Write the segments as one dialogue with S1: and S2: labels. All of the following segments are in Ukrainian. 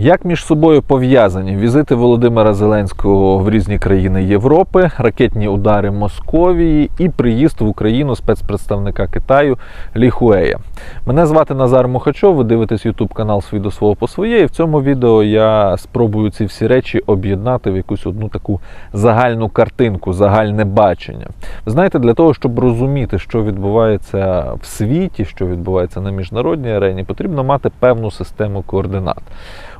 S1: Як між собою пов'язані візити Володимира Зеленського в різні країни Європи, ракетні удари Московії і приїзд в Україну спецпредставника Китаю Лі Хуея? Мене звати Назар Мухачов. Ви дивитесь YouTube канал «Свій до свого по своє. І в цьому відео я спробую ці всі речі об'єднати в якусь одну таку загальну картинку, загальне бачення. Ви знаєте, для того, щоб розуміти, що відбувається в світі, що відбувається на міжнародній арені, потрібно мати певну систему координат.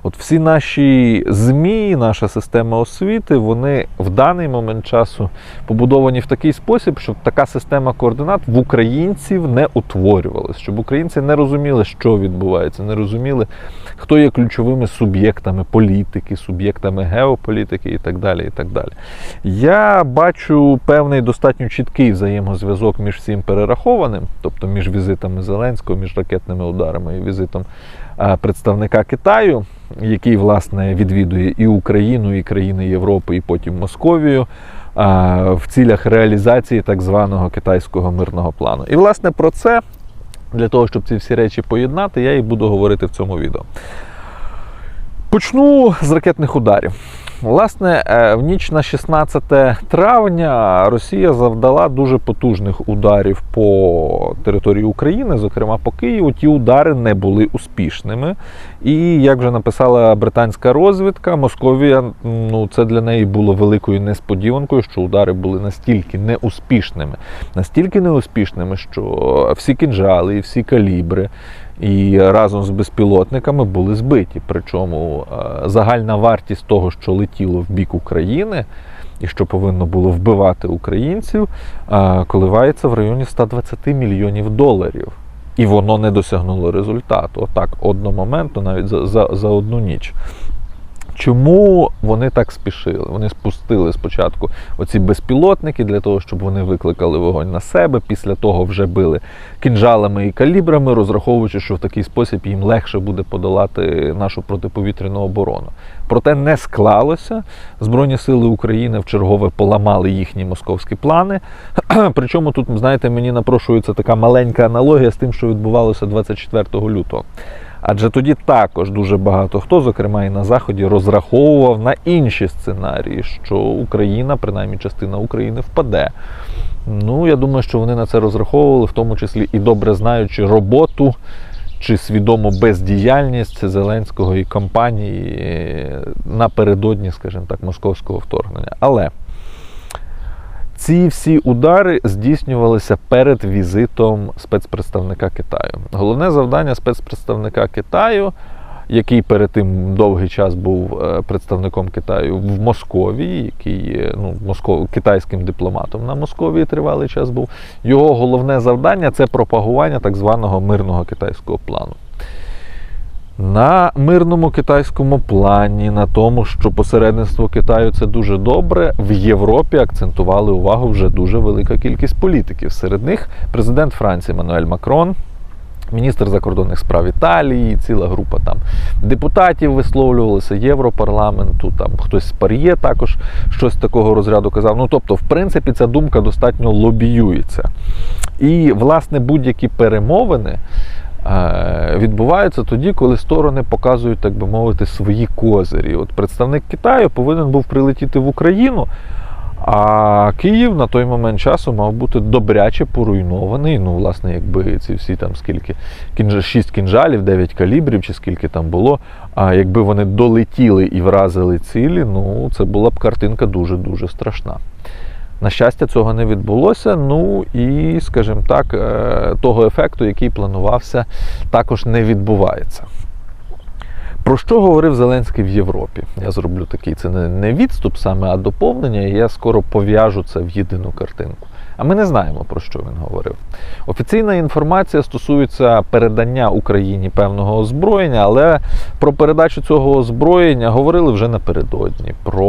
S1: От всі наші ЗМІ, наша система освіти, вони в даний момент часу побудовані в такий спосіб, щоб така система координат в українців не утворювалася, щоб українці не розуміли, що відбувається, не розуміли, хто є ключовими суб'єктами політики, суб'єктами геополітики і так далі. і так далі. Я бачу певний достатньо чіткий взаємозв'язок між всім перерахованим, тобто між візитами Зеленського, між ракетними ударами і візитом представника Китаю, який власне відвідує і Україну, і країни Європи, і потім Московію. е, В цілях реалізації так званого китайського мирного плану. І власне про це, для того, щоб ці всі речі поєднати, я і буду говорити в цьому відео. Почну з ракетних ударів. Власне, е, в ніч на 16 травня Росія завдала дуже потужних ударів по території України, зокрема по Києву. Ті удари не були успішними. І як вже написала британська розвідка, Московія ну це для неї було великою несподіванкою, що удари були настільки неуспішними, настільки неуспішними, що всі кінжали і всі калібри і разом з безпілотниками були збиті. Причому е, загальна вартість того, що летіло в бік України. І що повинно було вбивати українців, е, коливається в районі 120 мільйонів доларів. І воно не досягнуло результату. Отак, одномоментно, навіть за, за, за одну ніч. Чому вони так спішили? Вони спустили спочатку оці безпілотники для того, щоб вони викликали вогонь на себе. Після того вже били кінжалами і калібрами, розраховуючи, що в такий спосіб їм легше буде подолати нашу протиповітряну оборону. Проте не склалося. Збройні сили України в чергове поламали їхні московські плани. Причому тут, знаєте, мені напрошується така маленька аналогія з тим, що відбувалося 24 лютого. Адже тоді також дуже багато хто, зокрема і на Заході, розраховував на інші сценарії, що Україна, принаймні частина України, впаде. Ну, я думаю, що вони на це розраховували, в тому числі і добре знаючи роботу чи свідому бездіяльність Зеленського і компанії напередодні, скажімо так, московського вторгнення. Але ці всі удари здійснювалися перед візитом спецпредставника Китаю. Головне завдання спецпредставника Китаю, який перед тим довгий час був е, представником Китаю в Московії, який ну, Москов... китайським дипломатом на Московії тривалий час був. Його головне завдання це пропагування так званого мирного китайського плану. На мирному китайському плані, на тому, що посередництво Китаю це дуже добре, в Європі акцентували увагу вже дуже велика кількість політиків. Серед них президент Франції Мануель Макрон, міністр закордонних справ Італії, ціла група там депутатів висловлювалися, Європарламенту, там хтось з Пар'є також щось такого розряду казав. Ну тобто, в принципі, ця думка достатньо лобіюється. І, власне, будь-які перемовини відбуваються тоді, коли сторони показують, так би мовити, свої козирі. От представник Китаю повинен був прилетіти в Україну. А Київ на той момент часу мав бути добряче поруйнований. Ну, власне, якби ці всі там скільки. 6 кінжалів, 9 калібрів, чи скільки там було. А якби вони долетіли і вразили цілі, ну це була б картинка дуже-дуже страшна. На щастя, цього не відбулося. Ну і, скажімо так, того ефекту, який планувався, також не відбувається. Про що говорив Зеленський в Європі? Я зроблю такий це не відступ саме, а доповнення, і я скоро пов'яжу це в єдину картинку. А ми не знаємо, про що він говорив. Офіційна інформація стосується передання Україні певного озброєння, але про передачу цього озброєння говорили вже напередодні. Про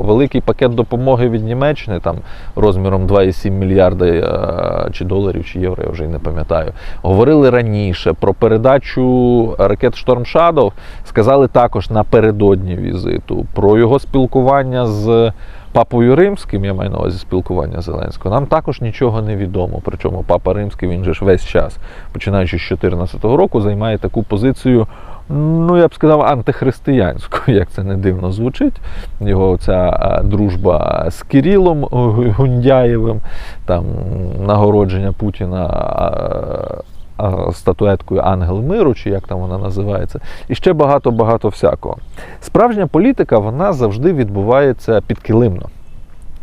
S1: великий пакет допомоги від Німеччини, там розміром 2,7 мільярда е, чи доларів, чи євро, я вже й не пам'ятаю. Говорили раніше про передачу ракет Storm Shadow, сказали також напередодні візиту, про його спілкування з. Папою Римським, я маю на увазі спілкування Зеленського, нам також нічого не відомо. Причому Папа Римський він же ж весь час, починаючи з 2014 року, займає таку позицію ну я б сказав, антихристиянською, як це не дивно звучить. Його ця дружба з Кирилом Гундяєвим, там нагородження Путіна. Статуеткою Ангел Миру, чи як там вона називається, і ще багато-багато всякого. Справжня політика вона завжди відбувається підкилимно,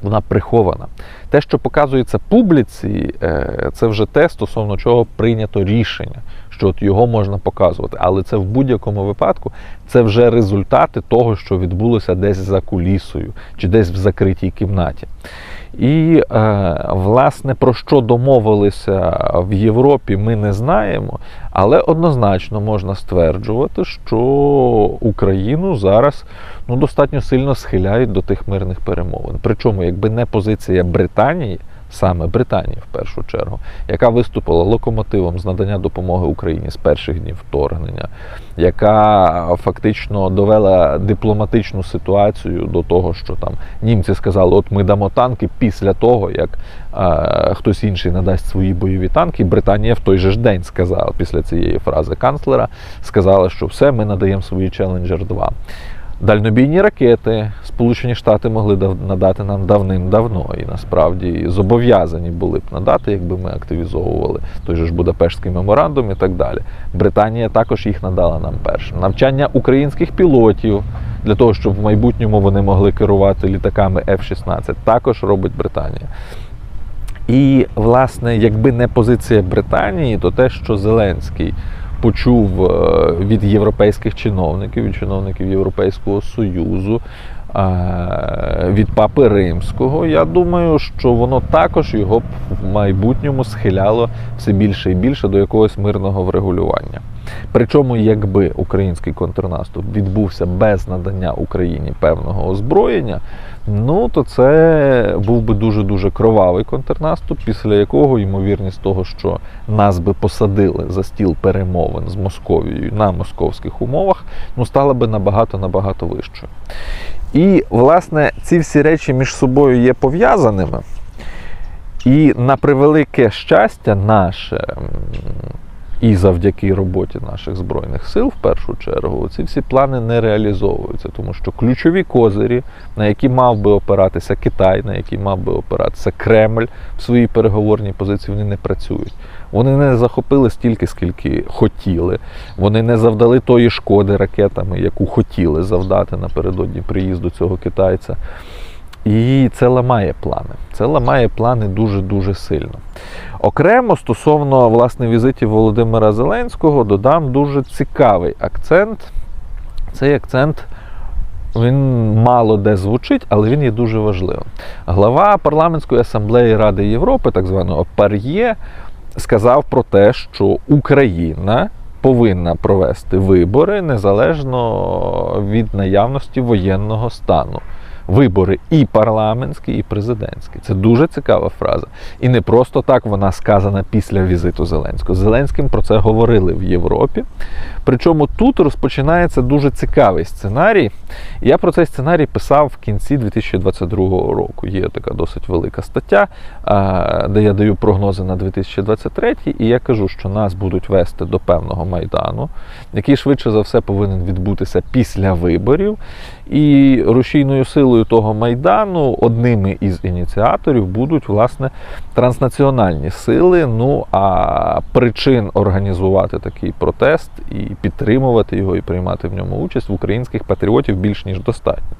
S1: вона прихована. Те, що показується публіці, е, це вже те, стосовно чого прийнято рішення, що от його можна показувати. Але це в будь-якому випадку це вже результати того, що відбулося десь за кулісою чи десь в закритій кімнаті. І, е, власне, про що домовилися в Європі, ми не знаємо, але однозначно можна стверджувати, що Україну зараз ну, достатньо сильно схиляють до тих мирних перемовин. Причому, якби не позиція Британії, саме Британії в першу чергу, яка виступила локомотивом з надання допомоги Україні з перших днів вторгнення, яка фактично довела дипломатичну ситуацію до того, що там німці сказали, от ми дамо танки після того, як е, хтось інший надасть свої бойові танки. Британія в той же ж день сказала після цієї фрази канцлера, сказала, що все, ми надаємо свої Challenger 2. Дальнобійні ракети Сполучені Штати могли надати нам давним-давно, і насправді зобов'язані були б надати, якби ми активізовували той же ж Будапештський меморандум і так далі. Британія також їх надала нам першим. Навчання українських пілотів для того, щоб в майбутньому вони могли керувати літаками F-16, також робить Британія. І, власне, якби не позиція Британії, то те, що Зеленський почув е, від європейських чиновників, від чиновників Європейського Союзу, е, від Папи Римського, я думаю, що воно також його в майбутньому схиляло все більше і більше до якогось мирного врегулювання. Причому, якби український контрнаступ відбувся без надання Україні певного озброєння, ну то це був би дуже дуже кровавий контрнаступ, після якого ймовірність того, що нас би посадили за стіл перемовин з Московією на московських умовах, ну стала би набагато набагато вищою. І власне ці всі речі між собою є пов'язаними. І на превелике щастя, наше і завдяки роботі наших збройних сил, в першу чергу, ці всі плани не реалізовуються, тому що ключові козирі, на які мав би опиратися Китай, на які мав би опиратися Кремль в своїй переговорній позиції, вони не працюють. Вони не захопили стільки, скільки хотіли. Вони не завдали тої шкоди ракетами, яку хотіли завдати напередодні приїзду цього китайця. І це ламає плани. Це ламає плани дуже-дуже сильно. Окремо стосовно власне візитів Володимира Зеленського додам дуже цікавий акцент. Цей акцент він мало де звучить, але він є дуже важливим. Глава парламентської асамблеї Ради Європи, так званого ПАР'Є, сказав про те, що Україна повинна провести вибори незалежно від наявності воєнного стану. Вибори і парламентські, і президентські. Це дуже цікава фраза. І не просто так вона сказана після візиту Зеленського. Зеленським про це говорили в Європі. Причому тут розпочинається дуже цікавий сценарій. Я про цей сценарій писав в кінці 2022 року. Є така досить велика стаття, де я даю прогнози на 2023, і я кажу, що нас будуть вести до певного майдану, який швидше за все повинен відбутися після виборів. І рушійною силою того майдану одними із ініціаторів будуть власне транснаціональні сили. Ну а причин організувати такий протест і підтримувати його, і приймати в ньому участь в українських патріотів більш ніж достатньо.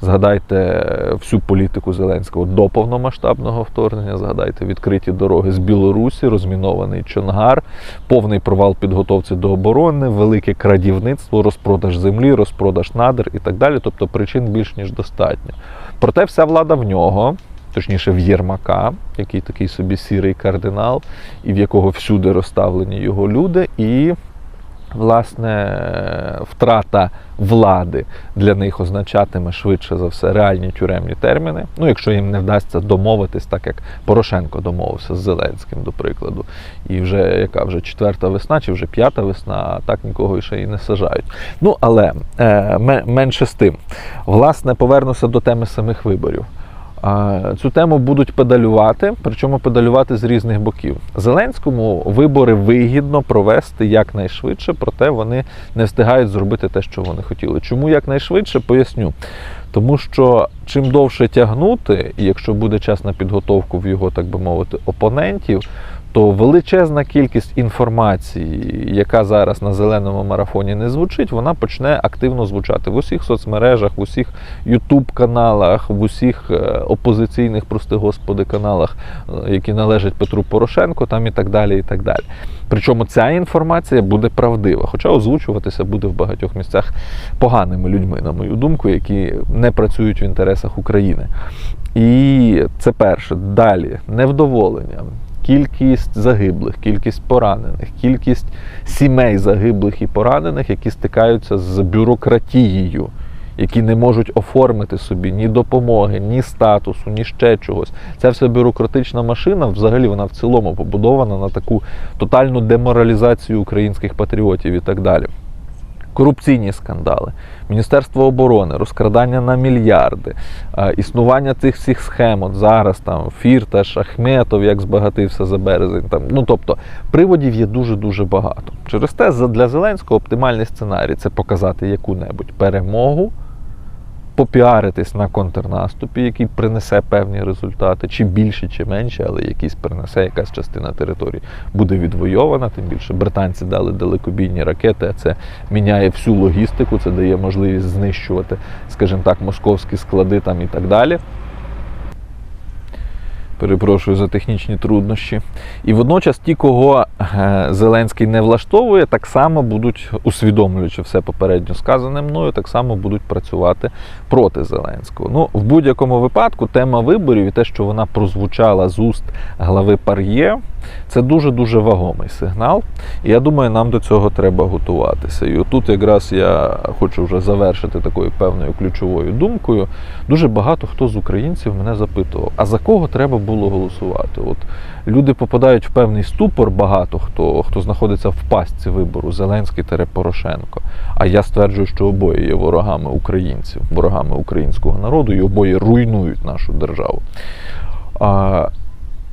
S1: Згадайте всю політику Зеленського до повномасштабного вторгнення. Згадайте відкриті дороги з Білорусі, розмінований Чонгар, повний провал підготовці до оборони, велике крадівництво, розпродаж землі, розпродаж надр і так далі. Тобто причин більш ніж достатньо. Проте вся влада в нього. Точніше, в Єрмака, який такий собі сірий кардинал, і в якого всюди розставлені його люди, і власне втрата влади для них означатиме швидше за все реальні тюремні терміни. Ну, якщо їм не вдасться домовитись, так як Порошенко домовився з Зеленським, до прикладу. І вже яка вже четверта весна, чи вже п'ята весна, а так нікого ще і не сажають. Ну але е, менше з тим, власне, повернуся до теми самих виборів. Цю тему будуть педалювати, причому педалювати з різних боків. Зеленському вибори вигідно провести якнайшвидше, проте вони не встигають зробити те, що вони хотіли. Чому якнайшвидше, поясню. Тому що чим довше тягнути, і якщо буде час на підготовку в його, так би мовити, опонентів, то величезна кількість інформації, яка зараз на зеленому марафоні не звучить, вона почне активно звучати в усіх соцмережах, в усіх Ютуб-каналах, в усіх е, опозиційних, прости господи, каналах, е, які належать Петру Порошенку, там і так далі. і так далі. Причому ця інформація буде правдива, хоча озвучуватися буде в багатьох місцях поганими людьми, на мою думку, які не працюють в інтересах України. І це перше. Далі невдоволення. Кількість загиблих, кількість поранених, кількість сімей загиблих і поранених, які стикаються з бюрократією, які не можуть оформити собі ні допомоги, ні статусу, ні ще чогось. Ця вся бюрократична машина, взагалі, вона в цілому побудована на таку тотальну деморалізацію українських патріотів і так далі. Корупційні скандали, Міністерство оборони, розкрадання на мільярди, е, існування цих всіх схем. От зараз там Фірташ, Ахметов, як збагатився за березень. Там, ну тобто приводів є дуже дуже багато. Через те для Зеленського оптимальний сценарій це показати яку-небудь перемогу, попіаритись на контрнаступі, який принесе певні результати, чи більше, чи менше, але якийсь принесе якась частина території буде відвойована. Тим більше британці дали далекобійні ракети, а це міняє всю логістику, це дає можливість знищувати, скажімо так, московські склади там і так далі. Перепрошую за технічні труднощі. І водночас ті, кого е, Зеленський не влаштовує, так само будуть, усвідомлюючи все попередньо сказане мною, так само будуть працювати проти Зеленського. Ну, в будь-якому випадку тема виборів і те, що вона прозвучала з уст глави Пар'є, це дуже-дуже вагомий сигнал. І я думаю, нам до цього треба готуватися. І отут якраз я хочу вже завершити такою певною ключовою думкою. Дуже багато хто з українців мене запитував, а за кого треба було голосувати? От люди попадають в певний ступор, багато хто, хто знаходиться в пастці вибору Зеленський Порошенко. А я стверджую, що обоє є ворогами українців, ворогами українського народу, і обоє руйнують нашу державу.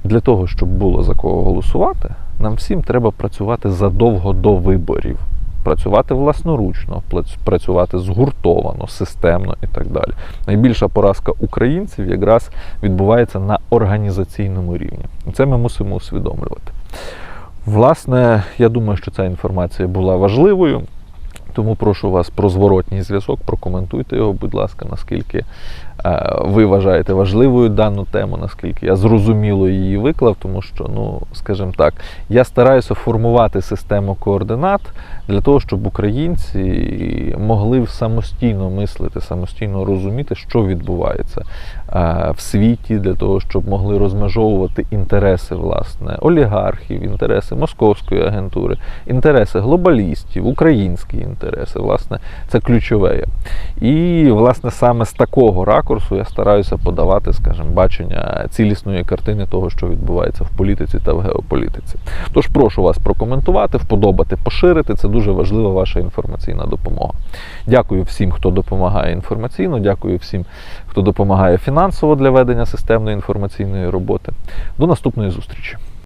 S1: Для того, щоб було за кого голосувати, нам всім треба працювати задовго до виборів. Працювати власноручно, працювати згуртовано, системно і так далі. Найбільша поразка українців якраз відбувається на організаційному рівні. Це ми мусимо усвідомлювати. Власне, я думаю, що ця інформація була важливою. Тому прошу вас про зворотній зв'язок, прокоментуйте його, будь ласка, наскільки ви вважаєте важливою дану тему, наскільки я зрозуміло її виклав, тому що, ну, скажімо так, я стараюся формувати систему координат для того, щоб українці могли самостійно мислити, самостійно розуміти, що відбувається е, в світі, для того, щоб могли розмежовувати інтереси власне олігархів, інтереси московської агентури, інтереси глобалістів, українські інтереси. Власне, це ключове. І власне саме з такого ракурсу я стараюся подавати, скажімо, бачення цілісної картини того, що відбувається в політиці та в геополітиці. Тож прошу вас прокоментувати, вподобати, поширити. Це дуже важлива ваша інформаційна допомога. Дякую всім, хто допомагає інформаційно. Дякую всім, хто допомагає фінансово для ведення системної інформаційної роботи. До наступної зустрічі.